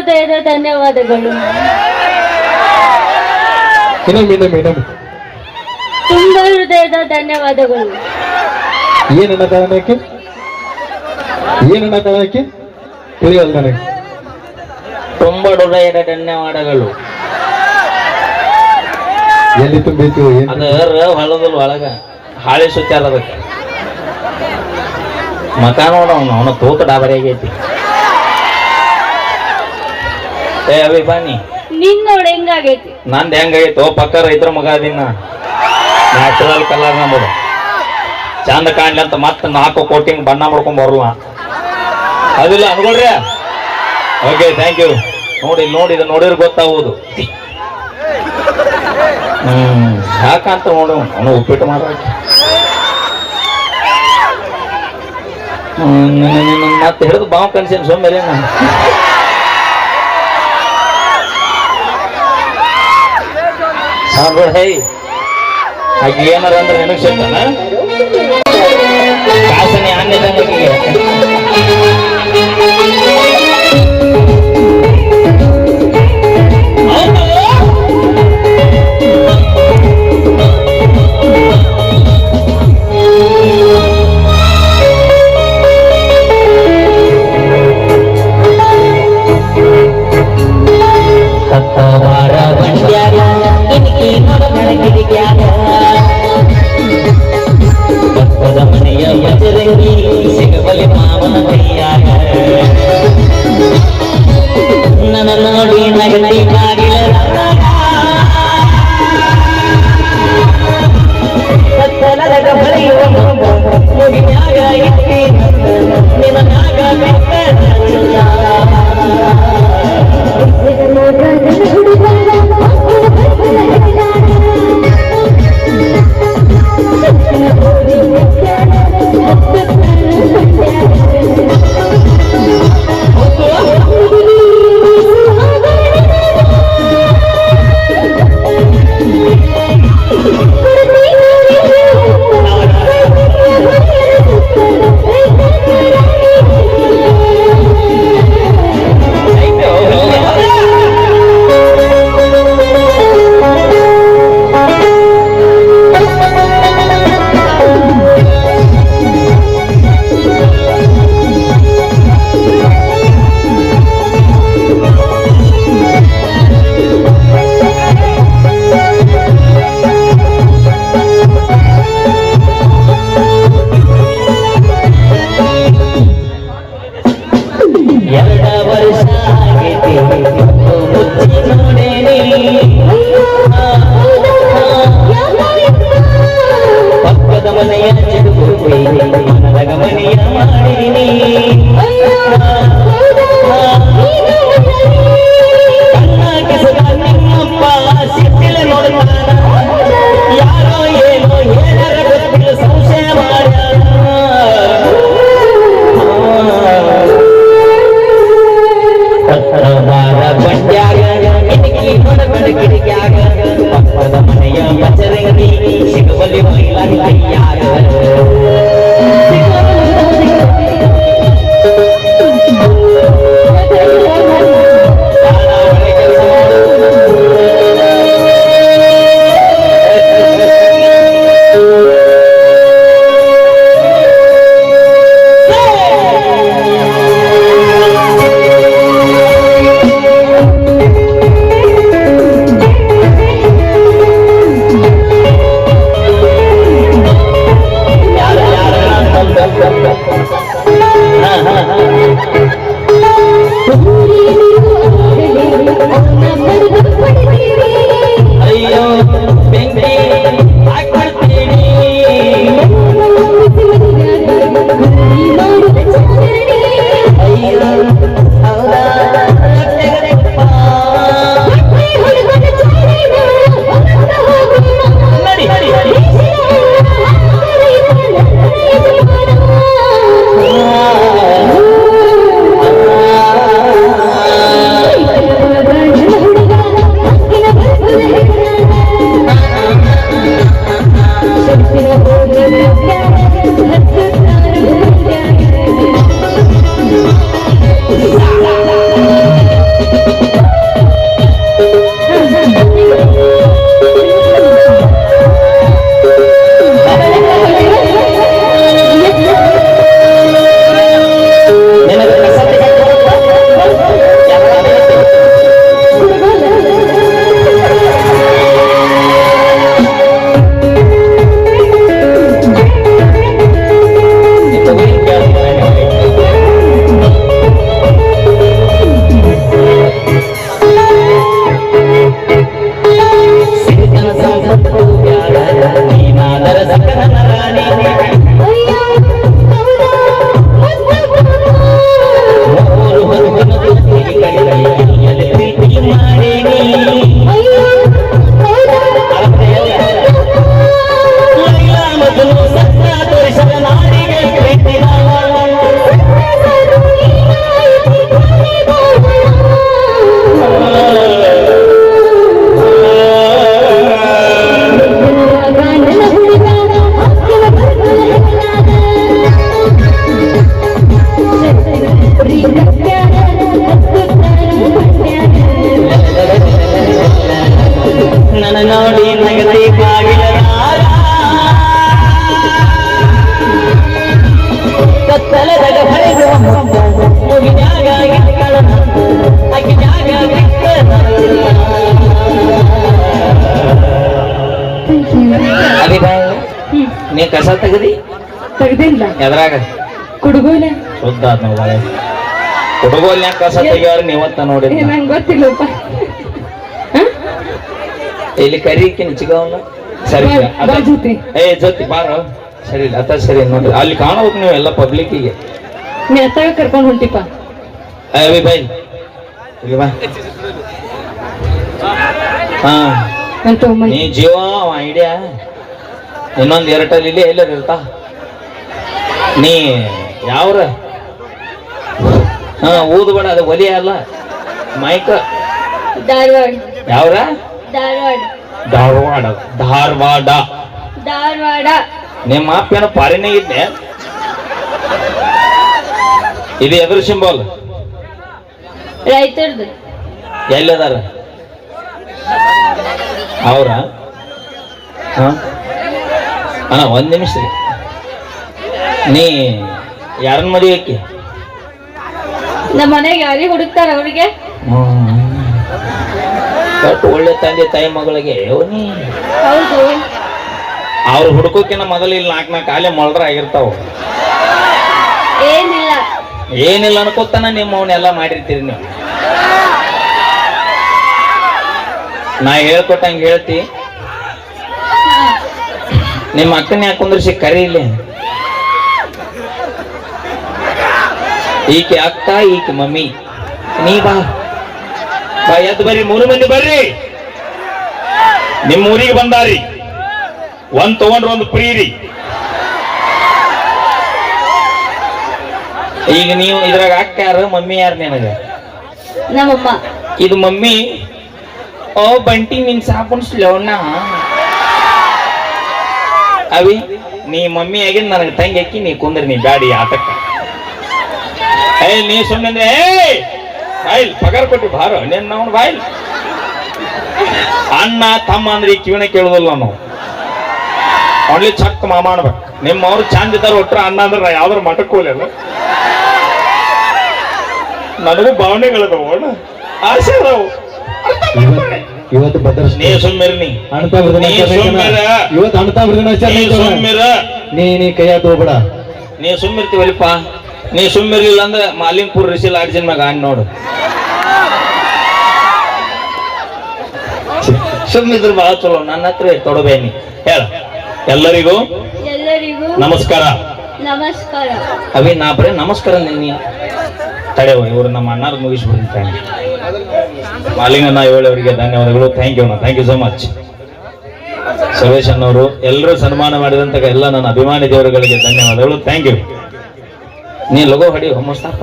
ಹೃದಯದ ಧನ್ಯವಾದಗಳು. ತುಂಬಾ ಹೃದಯದ ಧನ್ಯವಾದಗಳು. ಏನನ್ನ ಕಾರಣಕ್ಕೆ ಏನನ್ನ ಕಾರಣಕ್ಕೆ ತಿಳಿಯಲ್ಲ ನನಗೆ. ತುಂಬ ಹೃದಯದ ಧನ್ಯವಾದಗಳು. ಎಲ್ಲಿ ತುಂಬಿತ್ತು ಅದ ರ ಒಳಗ ಹಾಳೆ ಸುತ್ತಾರ ಅದಕ್ಕೆ ಮಕ ನೋಡ ಅವನು ಅವನ ತೂಕ ಡಾಬರಿ ಆಗೈತಿ. ಏ ಅವಿ ಬನ್ನಿ ನಿನ್ ನೋಡಿ ಹೆಂಗಾಗೈತಿ ನಂದು ಓ ಪಕ್ಕ ರೈತರ ಮಗ ಅದಿನ್ನ ನ್ಯಾಚುರಲ್ ಕಲರ್ ನಮ್ಮದು ಚಂದ ಕಾಣ್ಲಿ ಅಂತ ಮತ್ತೆ ನಾಲ್ಕು ಕೋಟಿ ಬಣ್ಣ ಮಾಡ್ಕೊಂಡ್ ಬರಲ್ಲ ಅದಿಲ್ಲ ಅನ್ಕೊಳ್ರಿ ಓಕೆ ಥ್ಯಾಂಕ್ ಯು ನೋಡಿ ನೋಡಿ ಇದು ನೋಡಿದ್ರೆ ಗೊತ್ತಾಗೋದು ಹ್ಮ್ ಯಾಕಂತ ನೋಡು ಅವನು ಉಪ್ಪಿಟ್ಟು ಮಾಡ ಮತ್ತೆ ಹಿಡಿದು ಬಾವು ಕನ್ಸೇನು ಸೊಮ್ಮೆಲೆ ನಾನು ಹೇ ಆಕೆ ಏನಾರ ಅಂದ್ರೆ ನೆನಪು ಸಿಗ್ತಾನ ಕಾಸನೆ ಆನೆದಂಗೆ ನೋಡಿ ನಗಲಿ ಪಕ್ಕದ ಮನೆಯ ಮನದ ಗಮನೆಯ ನೋಡ್ತಾನ ಯಾರೋ ಏನೋ ಗೊತ್ತಿಲ್ಲ ಸಂಶಯ ಮಾಡ್ಯಾರ ಬಂಡ್ಯಾಗ ಇಟಕಿ ನೋಡಬೇಡ சொல்லி மயிலாடி ஐயா ಕಸ ತೆಗದಿ? ತೆಗ್ದಿಲ್ಲ. ಎದ್ರಾಗ? ಕುಡುಗೋಲೆ. ಶುದ್ಧ ಆತ್ ನೋಡ ಕುಡುಗೋಲ್ ಕಸ ತೆಗಿಯವ್ರ ನೀವತ್ತ ನೋಡಿ ನಂಗೆ ಗೊತ್ತಿಲ್ಲಪ್ಪ. ಇಲ್ಲಿ ಕರಿಕಿನ ಚಿಗವನ್ನ ಸರಿ ಜೊತೆ. ಏ ಜೊತೆ ಬಾರ. ಸರಿ ಅತ್ತ ಸರಿ ನೋಡ್ರಿ ಅಲ್ಲಿ ಕಾಣಬೇಕು ನೀವು ಎಲ್ಲ ಪಬ್ಲಿಕ್ಕಿಗೆ ನೀ ಅತ್ತಾಗ ಕರ್ಕೊಂಡು ಹೊಂಟಿಪ್ಪ. ಅವಿ ಬೈ. ಇಲ್ಲಿ ಬಾ. ಹಾ. ನೀ ಜೀವ ಐಡಿಯಾ ಇನ್ನೊಂದು ಏರ್ಟೆಲ್ ಇಲ್ಲಿ ಎಲ್ಲರ ಇರ್ತಾ ನೀ ಯಾವ್ರ? ಹಾ ಊದ್ಬೇಡ ಅದು ಒಲಿ ಅಲ್ಲ. ಮೈಕ. ಧಾರವಾಡ. ಯಾವ್ರ? ಧಾರವಾಡ. ಧಾರವಾಡ ಧಾರವಾಡ. ಧಾರವಾಡ. ನಿಮ್ಮ ಅಪ್ಪೇನ ಪಾರಿನೇ ಇದ್ದೆ. ಇದು ಎದುರು ಸಿಂಬಲ್ ರೈತರದು. ಎಲ್ಲದಾರ ಅವ್ರ? ಹ? ಅಣ್ಣ ಒಂದ್ ನಿಮಿಷ. ರೀ. ನೀ ಯಾರನ್ನ ಮದುವೆ ಆಕಿ? ನಮ್ಮ ಮನೆಗೆ ಯಾರಿಗೆ ಹುಡುಕ್ತಾರ ಅವ್ರಿಗೆ ಬಟ್ ಒಳ್ಳೆ ತಂದೆ ತಾಯಿ ಮಗಳಿಗೆ. ನೀ? ಹೌದು. ಅವ್ರು ಹುಡುಕೋಕಿನ ಮೊದಲು ಇಲ್ಲಿ ನಾಲ್ಕು ನಾಲ್ಕು ಕಾಲೇ ಮೊಳದ್ರ ಆಗಿರ್ತಾವ. ಏನಿಲ್ಲ. ಏನಿಲ್ಲ ಅನ್ಕೋತಾನ ನಿಮ್ಮ ಅವನ್ನೆಲ್ಲ ಮಾಡಿರ್ತೀರಿ ನೀವು. ನಾ ಹೇಳ್ಕೊಟ್ಟಂಗೆ ಹೇಳ್ತಿ. ನಿಮ್ಮ ಅಕ್ಕನ ಯಾಕೆ ಕುಂದ್ರಿಸಿ ಕರಿ ಇಲ್ಲಿ? ಈಕೆ ಅಕ್ಕ ಈಕೆ ಮಮ್ಮಿ. ನೀ ಬಾ. ಬಾ ಎದ್ದು ಬರ್ರಿ ಮೂರು ಮಂದಿ ಬರ್ರಿ. ನಿಮ್ಮ ಊರಿಗೆ ಬಂದಾರಿ. ಒಂದ್ ತಗೊಂಡ್ರ ಒಂದು ಪ್ರೀರಿ ರೀ ಈಗ ನೀವು ಇದ್ರಾಗ ಅಕ್ಕ ಯಾರು ಮಮ್ಮಿ ಯಾರು ನಿನಗ? ನಮ್ಮಮ್ಮ. ಇದು ಮಮ್ಮಿ ಓ ಬಂಟಿ ನಿನ್ ಸಾಬೂನ್ ಸ್ಲೋಣ ಅವಿ, ನೀ ಮಮ್ಮಿ ಆಗಿದ್ ನನಗೆ ತಂಗಿ ಹಾಕಿ ನೀ ಕುಂದ್ರಿ, ನೀ ಬ್ಯಾಡಿ ಆಟಕ್ಕ. ಏ, ನೀ ಸುಮ್ಮನೆ ಏ, ಬಾಯಿಲ್, ಪಗಾರ ಕೊಟ್ಟಿ ಬಾರ ನಿನ್ನ ನಾವು ಬಾಯಿಲ್. ಅಣ್ಣ, ತಮ್ಮ ಅಂದ್ರೆ ಈ ಕಿವಿನ ಕೇಳೋದಲ್ಲ ನಾವು ಒಳ್ಳೆ ಚಕ್ ಮಾ ಮಾಡ್ಬೇಕು. ನಿಮ್ಮ ಅವ್ರು ಚಂದ ಇದ್ದಾರ ಒಟ್ರ ಅಣ್ಣ ಅಂದ್ರೆ ನಾ ಯಾವ್ದಾರು ಮಠಕ್ಕೆ ಹೋಗ್ಲಿಲ್ಲ ನನಗೂ ಭಾವನೆಗಳದವು ಅಣ್ಣ ಆಸೆ ಅದಾವು. ಇವತ್ತು ಭದ್ರ ನೀ. ಸುಮ್ಮಿರ್ ನೀ ಅಣ್ತಾ ಬರ್ದನ. ಇವತ್ತು ಅಣ್ತಾ ಬರ್ದನ ನೀ ಸುಮ್ಮಿರ ನೀ ನೀ ಕೈಯ ಹಾಕಿ ನೀ ಸುಮ್ಮಿರ್ತೀವಲ್ಲಪ್ಪ ನೀ ಸುಮ್ಮಿರ್ಲಿಲ್ಲ ಅಂದ್ರೆ ಮಾಲಿಂಗ್ಪುರ್ ರಿಸಿಲ್ ಆಡ್ಸಿನ ಮ್ಯಾಗ ಆಣ್ ನೋಡು. ಸುಮ್ಮಿದ್ರು ಬಹಳ ಚಲೋ. ನನ್ನ ಹತ್ರ ತೊಡಬೇನಿ ಹೇಳ. ಎಲ್ಲರಿಗೂ ಎಲ್ಲರಿಗೂ ನಮಸ್ಕಾರ. ನಮಸ್ಕಾರ. ಅವಿ ನಾ ಬರೇ ನಮಸ್ಕಾರ ನಿನ್ನೆ ತಡೆವ ಇವರು ನಮ್ಮ ಮುಗಿಸಿ ಬಂದಿದ್ದಾನೆ ಮಾಲಿಂಗಣ್ಣ ಹೇಳೋರಿಗೆ ಧನ್ಯವಾದಗಳು. ಥ್ಯಾಂಕ್ ಯು ಅಣ್ಣ. Thank you so much Suresh ಅನ್ನೋರು ಎಲ್ಲರೂ ಸನ್ಮಾನ ಮಾಡಿದಂತ ಎಲ್ಲ ನನ್ನ ಅಭಿಮಾನಿ ದೇವರುಗಳಿಗೆ ಧನ್ಯವಾದಗಳು. ಥ್ಯಾಂಕ್ ಯು ನೀ ಲಗೋ ಹಡಿ ಹೊಮ್ಮಸ್ತಪ್ಪ.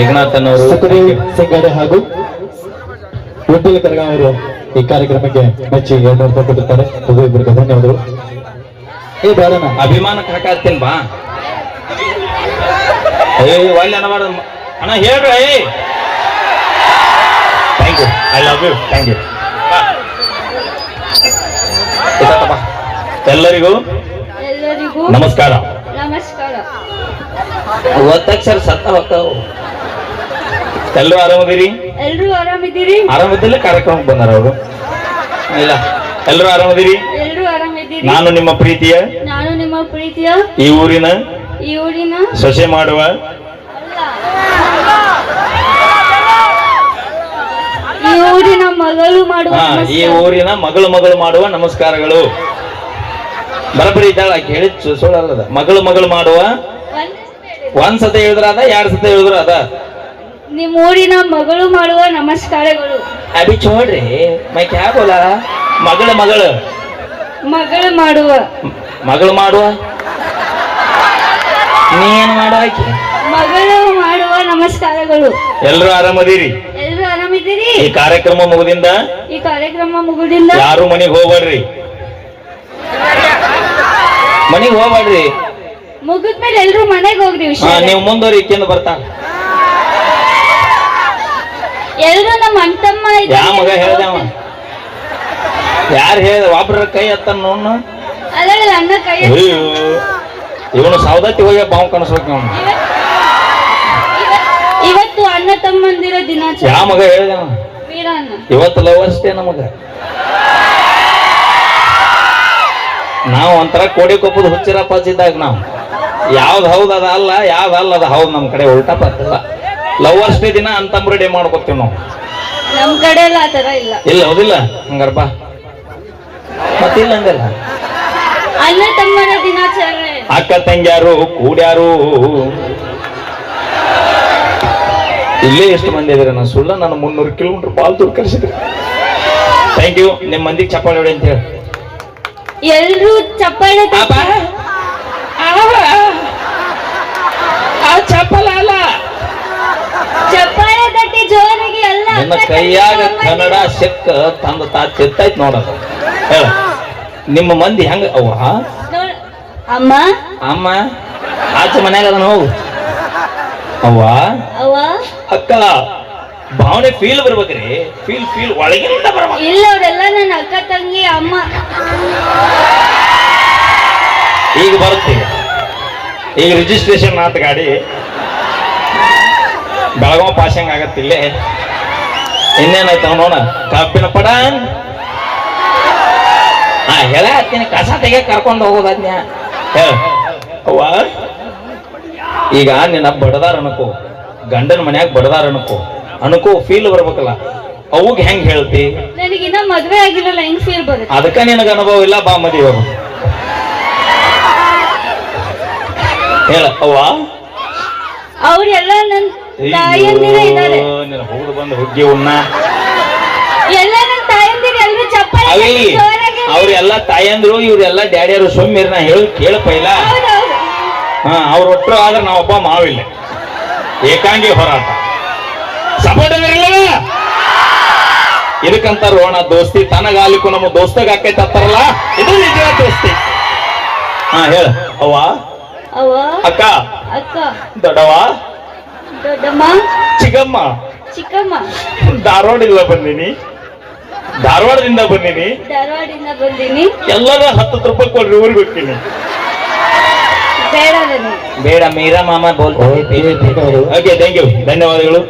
ಏಕನಾಥ್ ಅನ್ನೋರು ಸಿಂಗಾಡೆ ಹಾಗೂ ವಿಠಲ್ ಕರಗಾವ್ ಅವರು ಈ ಕಾರ್ಯಕ್ರಮಕ್ಕೆ ಮೆಚ್ಚಿ ಎರಡು ರೂಪಾಯಿ ಕೊಟ್ಟಿರ್ತಾರೆ. ಧನ್ಯವಾದಗಳು. ಏ ಬೇಡಣ್ಣ ಅಭಿಮಾನಕ್ಕೆ ಹಾಕಾತ್ತೀನಿ ಬಾ. ಅಲ್ಲಿ ಅನ್ನಬಾರ್ದು ಅಣ್ಣ ಹೇಳ್ರಿ. Thank you I love you thank you ಎಲ್ಲರಿಗೂ ನಮಸ್ಕಾರ. ಒತ್ತಕ್ಷರ ಸತ್ತ ಹೋಗ್ತಾವ ಎಲ್ಲರೂ ಆರಾಮದಿರಿ? ಎಲ್ಲರೂ ಆರಾಮಿದ್ದೀರಿ? ಆರಾಮಿದ್ದಲ್ಲೇ ಕಾರ್ಯಕ್ರಮಕ್ಕೆ ಬಂದಾರ ಅವರು. ಇಲ್ಲ. ಎಲ್ಲರೂ ಆರಾಮದಿರಿ? ಎಲ್ಲರೂ ಆರಾಮಿದ್ದೀರಿ? ನಾನು ನಿಮ್ಮ ಪ್ರೀತಿಯ ನಾನು ನಿಮ್ಮ ಪ್ರೀತಿಯ ಈ ಊರಿನ ಸೊಸೆ ಮಾಡುವ? ಈ ಊರಿನ ಮಗಳು ಮಾಡುವ ಈ ಊರಿನ ಮಗಳು ಮಗಳು ಮಾಡುವ ನಮಸ್ಕಾರಗಳು. ಬರಬರಿ ಇದ್ದಾಳ ಕೇಳಿ ಸುಳ್ಳಲ್ಲದ. ಮಗಳು ಮಗಳು ಮಾಡುವ? ಒಂದ್ ಸತಿ ಸತ ಹೇಳಿದ್ರ ಅದ ಎರಡ್ ಸತಿ ಹೇಳಿದ್ರ ಅದ? ನಿಮ್ಮ ಊರಿನ ಮಗಳು ಮಾಡುವ ನಮಸ್ಕಾರಗಳು. ಅಭಿ ಚೋಡ್ರಿ ಮೈ ಕ್ಯಾ ಬೋಲ? ಮಗಳ ಮಗಳು. ಮಗಳು ಮಾಡುವ. ಮಗಳು ಮಾಡುವ? ನೀ ಏನ್ ಮಾಡಾಕಿ ಮಗಳು ಮಾಡುವ ನಮಸ್ಕಾರಗಳು. ಎಲ್ಲರೂ ಆರಾಮದಿರಿ? ಎಲ್ಲರೂ ಆರಾಮಿದ್ದೀರಿ? ಈ ಕಾರ್ಯಕ್ರಮ ಮುಗುದಿಂದ? ಈ ಕಾರ್ಯಕ್ರಮ ಮುಗುದಿಂದ? ಯಾರು ಮನೆಗೆ ಹೋಗ್ಬೇಡ್ರಿ ಮನೆಗೆ ಹೋಗ್ಬೇಡ್ರಿ ಮುಗಿದ್ಮೇಲೆ ಎಲ್ರೂ ಮನೆಗೆ ಹೋಗ್ರಿ ಹಾ ವಿಷಯ ನೀವು ಮುಂದೋರಿ ಇಕ್ಕಿಂದ ಬರ್ತಾ. ಎಲ್ರು ನಮ್ಮ ಅಂತಮ್ಮ ಯಾ ಮಗ ಹೇಳ್ದೆ ಅವ? ಯಾರು ಹೇಳ ಒಬ್ರ ಕೈ ಹತ್ತ ನೋಡ್ನು? ಅಲ್ಲ ಅಣ್ಣ ಕೈ ಅಯ್ಯೋ. ಇವನು ಸೌದತ್ತಿ ಹೋಗಿ ಬಾವು ಕಾಣಿಸ್ಬೇಕು ಅವನು ಇವತ್ತು ಅಣ್ಣ ತಮ್ಮಂದಿರ ದಿನ ಯಾವ ಮಗ ಹೇಳಿದ? ಇವತ್ತು ಲವ್ ಅಷ್ಟೇ ನಮಗ. ನಾವು ಒಂಥರ ಕೋಡಿ ಕೊಪ್ಪದ ಹುಚ್ಚಿರ ಪಚ್ಚಿದ್ದಾಗ ನಾವು. ಯಾವ್ದು ಹೌದು ಅದ ಅಲ್ಲ ಯಾವ್ದು ಅಲ್ಲ ಅದ ಹೌದು ನಮ್ಮ ಕಡೆ ಉಲ್ಟಾ ಪತ್ತಿಲ್ಲ ಲವರ್ಸ್ ಡೇ ದಿನ ಅಂತಂಬ್ರ ಡೇ ಮಾಡ್ಕೊತೀವಿ ನಾವು. ನಮ್ ಕಡೆ ಎಲ್ಲ ಆ ಇಲ್ಲ. ಇಲ್ಲ ಹೌದಿಲ್ಲ? ಹಂಗಾರಪ್ಪ. ಮತ್ತಿಲ್ಲ ಹಂಗಲ್ಲ ಅಣ್ಣ ತಮ್ಮನ ದಿನಾಚರಣೆ ಅಕ್ಕ ತಂಗ್ಯಾರು ಕೂಡ್ಯಾರು. ಇಲ್ಲೇ ಎಷ್ಟು ಮಂದಿ ಇದಾರೆ ನಾನು ಸುಳ್ಳ ನಾನು ಮುನ್ನೂರು ಕಿಲೋಮೀಟರ್ ಬಾಲ್ ದೂರ ಕಳಿಸಿದ್ರಿ ಥ್ಯಾಂಕ್ ಯು ನಿಮ್ಮ ಮಂದಿಗೆ ಚಪ್ಪಾಳೆ ಹೊಡಿ ಅಂತ ಹೇಳಿ ಎಲ್ರು ಚಪ್ಪಾಳೆ ಚಪ್ಪಲ ಅಲ್ಲ. ಚಪ್ಪಾಳೆ ತಟ್ಟಿ ಜೋರಿಗೆ ಎಲ್ಲ ನನ್ನ ಕೈಯಾಗ ಕನ್ನಡ ಸಿಕ್ಕ ತಂದ ತಾ ಚೆತ್ತಾಯ್ತು ನೋಡೋದು ಹೇಳ. ನಿಮ್ಮ ಮಂದಿ ಹೆಂಗ ಅವ್ವ ಅಮ್ಮ? ಅಮ್ಮ ಆಚೆ ಮನ್ಯಾಗ ಅದನ್ನ ಹೋಗು. ಅವ್ವ ಅವ್ವ? ಅಕ್ಕ ಭಾವನೆ ಫೀಲ್ ಬರ್ಬೇಕ್ರಿ. ಫೀಲ್ ಫೀಲ್ ಒಳಗಿಂದ ಬರ್ಬೇಕು. ಇಲ್ಲ ಅವರೆಲ್ಲ ನನ್ನ ಅಕ್ಕ ತಂಗಿ ಅಮ್ಮ. ಈಗ ಬರುತ್ತೆ ಈಗ. ರಿಜಿಸ್ಟ್ರೇಷನ್ ಆತ ಗಾಡಿ ಬೆಳಗಾವ್ ಪಾಸಿಂಗ್ ಆಗತ್ತಿಲ್ಲೇ ಇನ್ನೇನಾಯ್ತು ನೋಡ ಕಬ್ಬಿನ ಪಡ ಹಾ ಹೇಳ ಕಸ ತೆಗೆ ಕರ್ಕೊಂಡು ಹೋಗೋದನ್ಯ ಹೇಳ ಅವ್ವ ಈಗ ನಿನ್ನ ಬಡದಾರ ಅನ್ಕೋ ಗಂಡನ ಮನ್ಯಾಗ ಬಡದಾರ ಅನ್ಕೋ ಅನ್ಕೋ ಫೀಲ್ ಬರ್ಬೇಕಲ್ಲ. ಅವಾಗ ಹೆಂಗ್ ಹೇಳ್ತಿ? ನನಗಿನ್ನ ಮದ್ವೆ ಆಗಿರಲ್ಲ ಹೆಂಗ್ ಫೀಲ್ ಬರುತ್ತೆ? ಅದಕ್ಕ ನಿನಗ ಅನುಭವ ಇಲ್ಲ ಬಾ ಮದಿ ಅವ ಹೇಳ ಅವ್ವ. ಅವ್ರೆಲ್ಲ ನನ್ ತಾಯಂದಿರ ಬಂದು ಹುಗ್ಗಿ ಉಣ್ಣ. ಎಲ್ಲ ನನ್ ತಾಯಂದಿರ ಎಲ್ರು ಜೋರಾಗಿ ಅವ್ರೆಲ್ಲ ತಾಯಂದ್ರು ಇವ್ರೆಲ್ಲ ಡ್ಯಾಡಿಯರು ಸೊಮ್ಮಿರ್ ನಾ ಹೇಳ ಕೇಳಪ್ಪ ಇಲ್ಲ. ಹಾ ಅವ್ರ ಒಟ್ಟರು ಆದ್ರೆ ನಾವೊಬ್ಬ ಮಾವಿಲ್ಲ. ಏಕಾಂಗಿ ಹೋರಾಟ. ಸಪೋರ್ಟ್ ಇದಕ್ಕಂತ ರೋಣ ದೋಸ್ತಿ ತನಗಾಲಿಕ್ಕೂ ನಮ್ಮ ದೋಸ್ತಗ ಆಕೈತೆ ಅಂತಾರಲ್ಲ ಇದು ನಿಜ ದೋಸ್ತಿ. ಹಾ ಹೇಳ. ಅವ್ವ? ಅಕ್ಕ? ದೊಡ್ಡವ ದೊಡ್ಡಮ್ಮ? ಚಿಕ್ಕಮ್ಮ? ಚಿಕ್ಕಮ್ಮ. ಇಲ್ಲ ಬಂದೀನಿ. ಧಾರವಾಡದಿಂದ ಬಂದೀನಿ. ಧಾರವಾಡದಿಂದ ಬಂದೀನಿ. ಎಲ್ಲರೂ ಹತ್ತು ರೂಪಾಯಿ ಕೊಡ್ರಿ ಊರಿಗೆ ಹೋಗ್ತೀನಿ. ಬೇಡ ಬೇಡ ಮೀರಾ ಮಾಮ ಬೋಲ್. ಓಕೆ ಥ್ಯಾಂಕ್ ಯು ಧನ್ಯವಾದಗಳು.